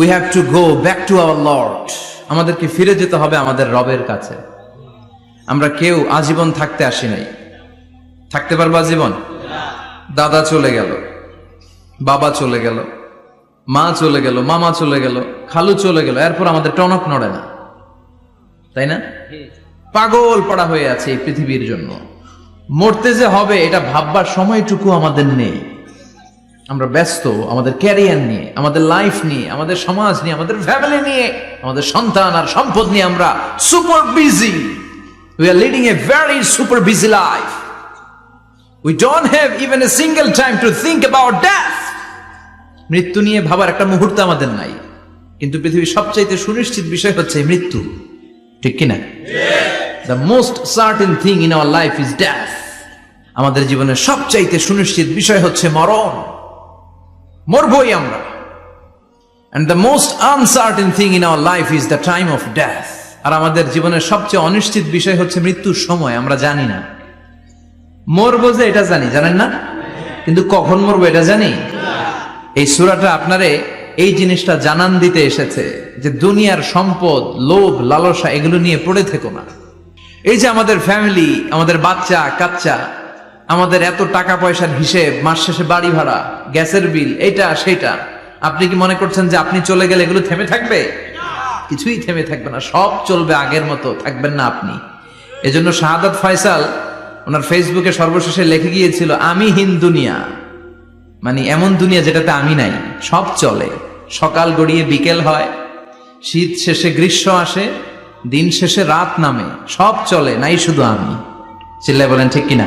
We have to go back to our lord আমাদেরকে ফিরে যেতে হবে আমাদের রবের কাছে। আমরা কেউ আজীবন থাকতে আসি নাই। থাকতে পারব আজীবন? দাদা চলে গেল, বাবা চলে গেল, মা চলে গেল, মামা চলে গেল, খালু চলে গেল, এরপর আমাদের টনক নড়ে না। তাই না? পাগল পড়া হয়ে আছে এই পৃথিবীর জন্য। মরতে যে হবে, এটা ভাববার সময়টুকু আমাদের নেই। আমরা ব্যস্ত আমাদের ক্যারিয়ার নিয়ে আমাদের লাইফ নিয়ে আমাদের সমাজ নিয়ে আমাদের ফ্যামিলি নিয়ে আমাদের সন্তান আর সম্পদ নিয়ে আমরা super busy we are leading a very super busy life we don't have even a single time to think about death মৃত্যু নিয়ে ভাবার একটা মুহূর্ত আমাদের নাই। কিন্তু পৃথিবীর সবচাইতে সুনিশ্চিত বিষয় হচ্ছে মৃত্যু। ঠিক কিনা? The most certain thing in our life is death আমাদের জীবনের সবচাইতে সুনিশ্চিত বিষয় হচ্ছে মরণ। মরবই আমরা। And the most uncertain thing in our life is the time of death আর আমাদের জীবনের সবচেয়ে অনিশ্চিত বিষয় হচ্ছে মৃত্যুর সময়, আমরা জানি না। মরবো যে এটা জানি, জানেন না? কিন্তু কখন মরবো এটা জানি? এই সুরাটা আপনারে এই জিনিসটা জানান দিতে এসেছে যে দুনিয়ার সম্পদ, লোভ, লালসা এগুলো নিয়ে পড়ে থেকো না। এই যে আমাদের ফ্যামিলি আমাদের বাচ্চা, কাচ্চা আমাদের এত টাকা পয়সার হিসেব, মাস শেষে বাড়ি ভাড়া, গ্যাসের বিল, এইটা সেটা আপনি কি মনে করছেন যে আপনি চলে গেলে এগুলো থেমে থাকবে? কিছুই থেমে থাকবে না, সব চলবে আগের মতো, থাকবেন না আপনি। এজন্য শাহাদাত ফয়সাল ওনার ফেসবুকে সর্বশেষে লিখে গিয়েছিল, আমি হিন দুনিয়া। মানে এমন দুনিয়া যেটাতে আমি নাই, সব চলে। সকাল গড়িয়ে বিকেল হয়, শীত শেষে গ্রীষ্ম আসে, দিন শেষে রাত নামে, সব চলে, নাই শুধু আমি। চিল্লাই বলেন ঠিক কিনা?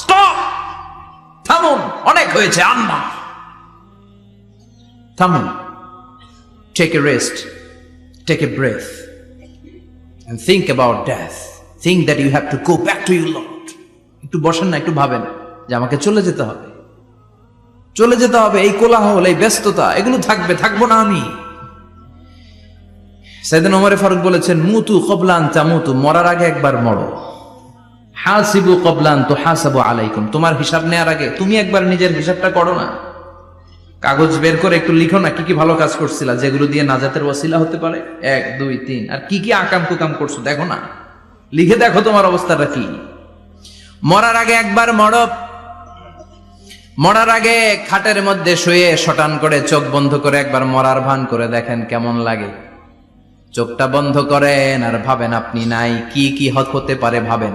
স্টপ থামুন, অনেক হয়েছে, আম্মা। থামুন take a rest take a breath think about death. Think that you have to go back to your Lord. একটু বসেন না, একটু ভাবেন যে আমাকে চলে যেতে হবে। চলে যেতে হবে, এই কোলাহল, এই ব্যস্ততা, এগুলো থাকবে, থাকব না আমি। সাইদিন ওমরে ফারুক বলেছেন, মুতু কবলান চামুতু মরার আগে একবার মরো। হাসিবু কবলান তো হাসাবু আলাইকুম। তোমার হিসাব নেওয়ার আগে তুমি একবার নিজের হিসাবটা করো না। কাগজ বের করে একটু লিখো না, কি কি ভালো কাজ করছিলা, যেগুলো দিয়ে নাজাতের ওসিলা হতে পারে? এক, দুই, তিন। আর কি কি আকাম কুকাম করছ, দেখো না। লিখে দেখো তোমার অবস্থাটা কি। মরার আগে একবার মরব মরার আগে খাটের মধ্যে শুয়ে শটান করে চোখ বন্ধ করে একবার মরার ভান করে দেখেন কেমন লাগে। চোখটা বন্ধ করেন আর ভাবেন আপনি নাই, কি কি হতে পারে ভাবেন।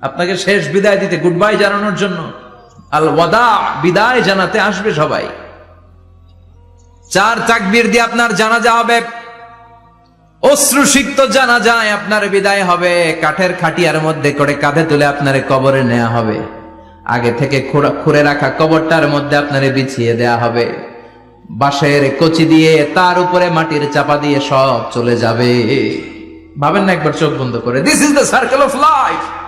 আপনাকে শেষ বিদায় দিতে গুড বাই জানানোর জন্য। আল ওয়াদা, বিদায় জানাতে আসবে সবাই। চার তাকবীর দিয়ে আপনার জানাজা হবে। অশ্রুসিক্ত জানা যায় আপনার বিদায় হবে। কাঠের খাটিয়ার মধ্যে করে কাঁধে তুলে আপনারে কবরে নেওয়া হবে। আগে থেকে খুঁড়া- রাখা কবরটার মধ্যে আপনারে বিছিয়ে দেয়া হবে। বাঁশের কচি দিয়ে তার উপরে মাটির চাপা দিয়ে সব চলে যাবে। ভাবেন না একবার চোখ বন্ধ করে। This is the circle of life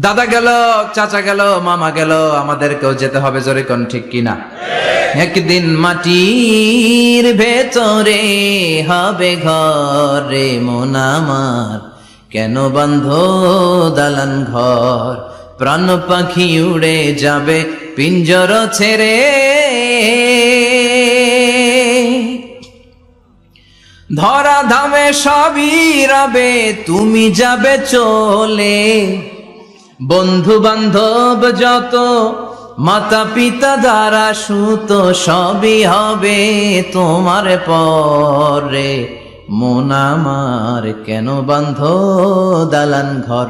দাদা গেল, চাচা গেল, মামা গেল, আমাদেরকেও যেতে হবে জোরে কোন ঠিক কিনা? একদিন মাটির ভেতরে হবে ঘরে মন আমার। কেন বন্ধ দালান ঘর? প্রাণ পাখি উড়ে যাবে পিঞ্জর ছেড়ে। ধরা ধামে সবই রবে তুমি যাবে চলে। বন্ধু বান্ধব যত মাতা পিতা দ্বারা সুত সবই হবে তোমার পরে। মন আমার কেন বান্ধ দালান ঘর?